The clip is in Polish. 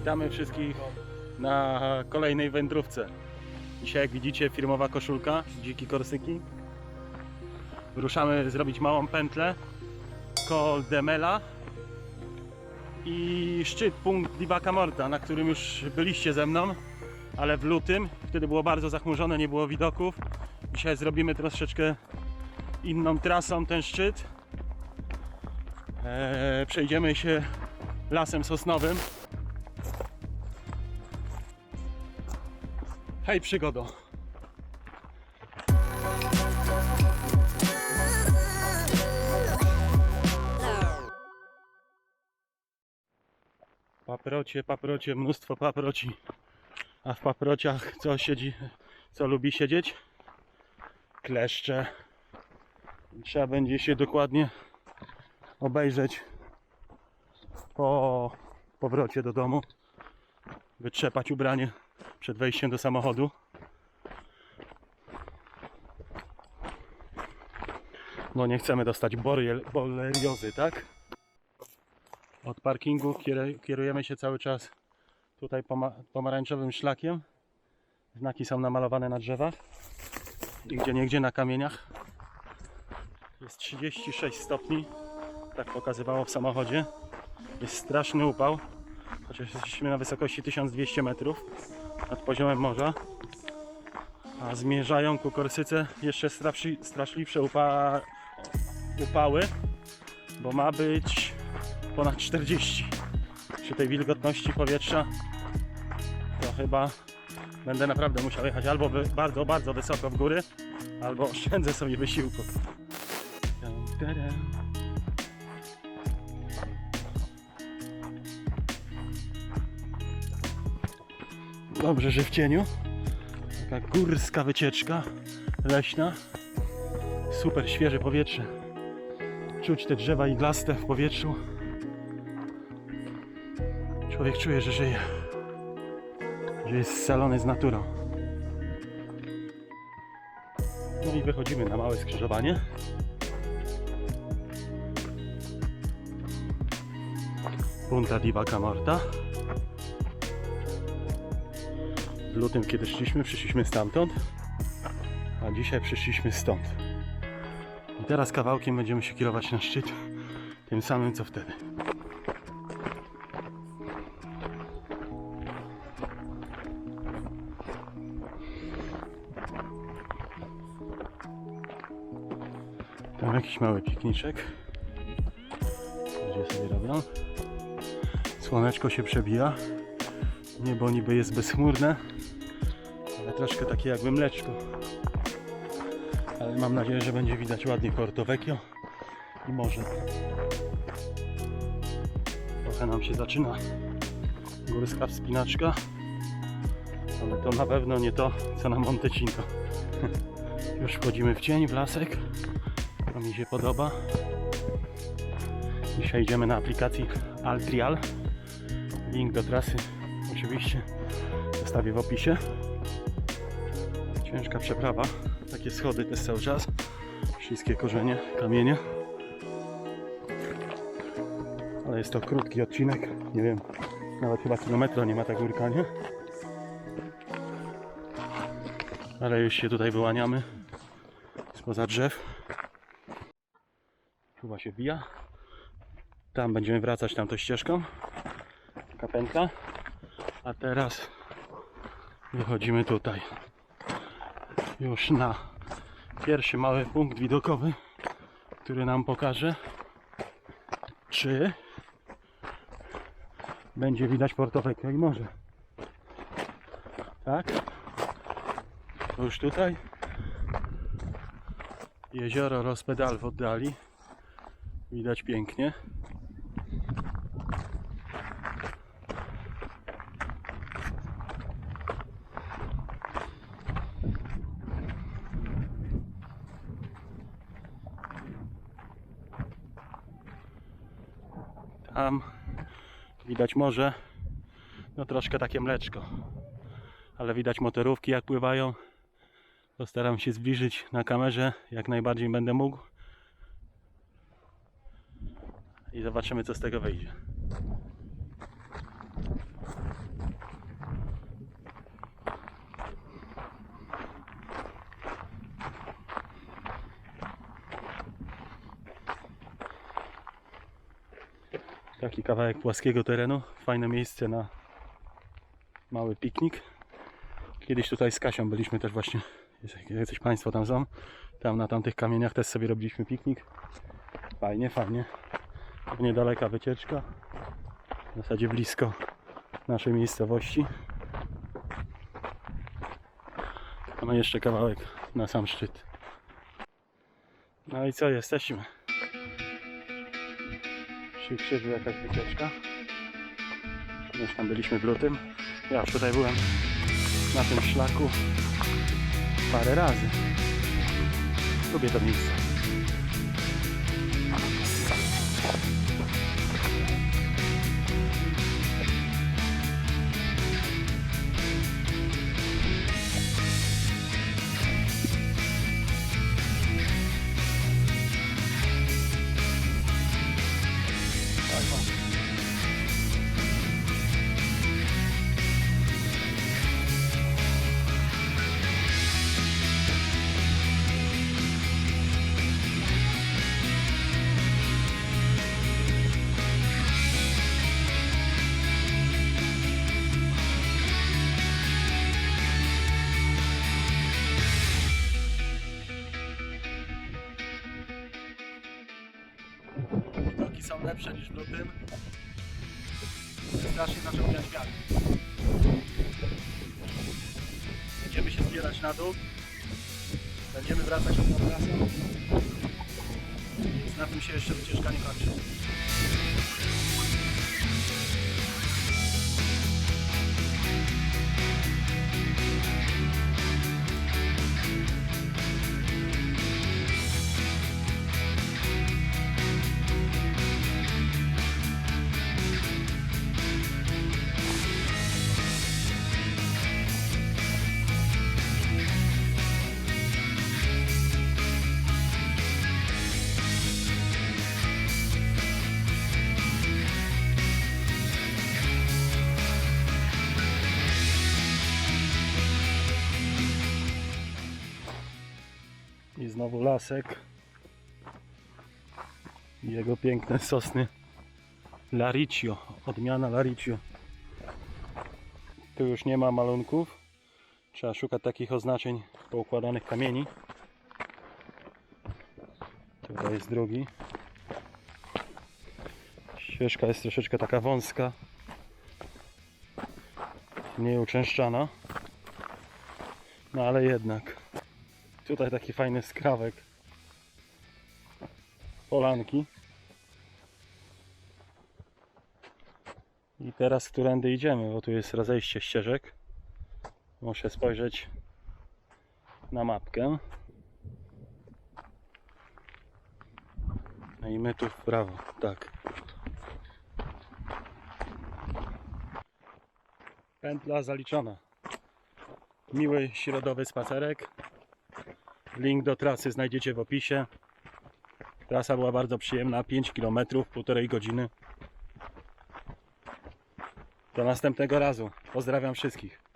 Witamy wszystkich na kolejnej wędrówce. Dzisiaj, jak widzicie, firmowa koszulka, dziki korsyki. Ruszamy zrobić małą pętlę koło Demela i szczyt, punkt Divaka Morta, na którym już byliście ze mną, ale w lutym, wtedy było bardzo zachmurzone, nie było widoków. Dzisiaj zrobimy troszeczkę inną trasą ten szczyt. Eee, przejdziemy się lasem sosnowym. Hej przygodo! Paprocie, paprocie, mnóstwo paproci. A w paprociach co siedzi, co lubi siedzieć? Kleszcze. Trzeba będzie się dokładnie obejrzeć po powrocie do domu. Wytrzepać ubranie przed wejściem do samochodu. No nie chcemy dostać boriel- boleriozy, tak? Od parkingu kieru- kierujemy się cały czas tutaj poma- pomarańczowym szlakiem. Znaki są namalowane na drzewach i gdzie niegdzie na kamieniach. Jest 36 stopni, tak pokazywało w samochodzie. Jest straszny upał, chociaż jesteśmy na wysokości 1200 metrów nad poziomem morza. A zmierzają ku Korsyce jeszcze straszli- straszliwsze upa- upały, bo ma być ponad 40. Przy tej wilgotności powietrza to chyba będę naprawdę musiał jechać albo bardzo, bardzo wysoko w góry, albo oszczędzę sobie wysiłku. Dum, Dobrze, że w cieniu. Taka górska wycieczka leśna. Super świeże powietrze. Czuć te drzewa iglaste w powietrzu. Człowiek czuje, że żyje. Że jest scalony z naturą. No i wychodzimy na małe skrzyżowanie. Punta di Vaca Morta. Lutym, kiedy szliśmy, przyszliśmy stamtąd, a dzisiaj przyszliśmy stąd. I teraz kawałkiem będziemy się kierować na szczyt, tym samym co wtedy. Tam jakiś mały pikniczek. Ludzie sobie robią. Słoneczko się przebija. Niebo niby jest bezchmurne, troszkę takie jakby mleczko. Ale mam nadzieję, że będzie widać ładnie Porto Vecchio i morze. Trochę nam się zaczyna górska wspinaczka, ale to na pewno nie to, co na Montecino. Już wchodzimy w cień, w lasek. To mi się podoba. Dzisiaj idziemy na aplikacji Altrial. Link do trasy oczywiście zostawię w opisie. Ciężka przeprawa. Takie schody też cały czas. Śliskie korzenie, kamienie. Ale jest to krótki odcinek. Nie wiem, nawet chyba kilometra nie ma ta górka, nie? Ale już się tutaj wyłaniamy spoza drzew. Chyba się wbija. Tam będziemy wracać tamtą ścieżką. Kapętka. A teraz wychodzimy tutaj. Już na pierwszy mały punkt widokowy, który nam pokaże, czy będzie widać Porto Vecchio i morze. Tak? To już tutaj. Jezioro Rospedal w oddali. Widać pięknie. Tam widać morze. No troszkę takie mleczko. Ale widać motorówki jak pływają. Postaram się zbliżyć na kamerze jak najbardziej będę mógł. I zobaczymy co z tego wyjdzie. Taki kawałek płaskiego terenu. Fajne miejsce na mały piknik. Kiedyś tutaj z Kasią byliśmy też właśnie. Jacyś Państwo tam są. Tam na tamtych kamieniach też sobie robiliśmy piknik. Fajnie, fajnie. Niedaleka wycieczka. W zasadzie blisko naszej miejscowości. Mamy jeszcze kawałek na sam szczyt. No i co, jesteśmy. Przy krzyżu jakaś wycieczka. Już tam byliśmy w lutym. Ja tutaj byłem na tym szlaku parę razy. Lubię to miejsce. Lepsze niż w lutym. Strasznie zaczął wiać wiatr. Będziemy się zbierać na dół. Będziemy wracać od trasą. Więc na tym się jeszcze wycieczka nie kończy. Znowu lasek. I jego piękne sosny. Laricio. Odmiana Laricio. Tu już nie ma malunków. Trzeba szukać takich oznaczeń poukładanych kamieni. Tutaj jest drugi. Ścieżka jest troszeczkę taka wąska. Mniej uczęszczana. No ale jednak. Tutaj taki fajny skrawek. Polanki. I teraz którędy idziemy, bo tu jest rozejście ścieżek. Muszę spojrzeć na mapkę. No i my tu w prawo, tak. Pętla zaliczona. Miły środowy spacerek. Link do trasy znajdziecie w opisie. Trasa była bardzo przyjemna, 5 km, półtorej godziny. Do następnego razu. Pozdrawiam wszystkich.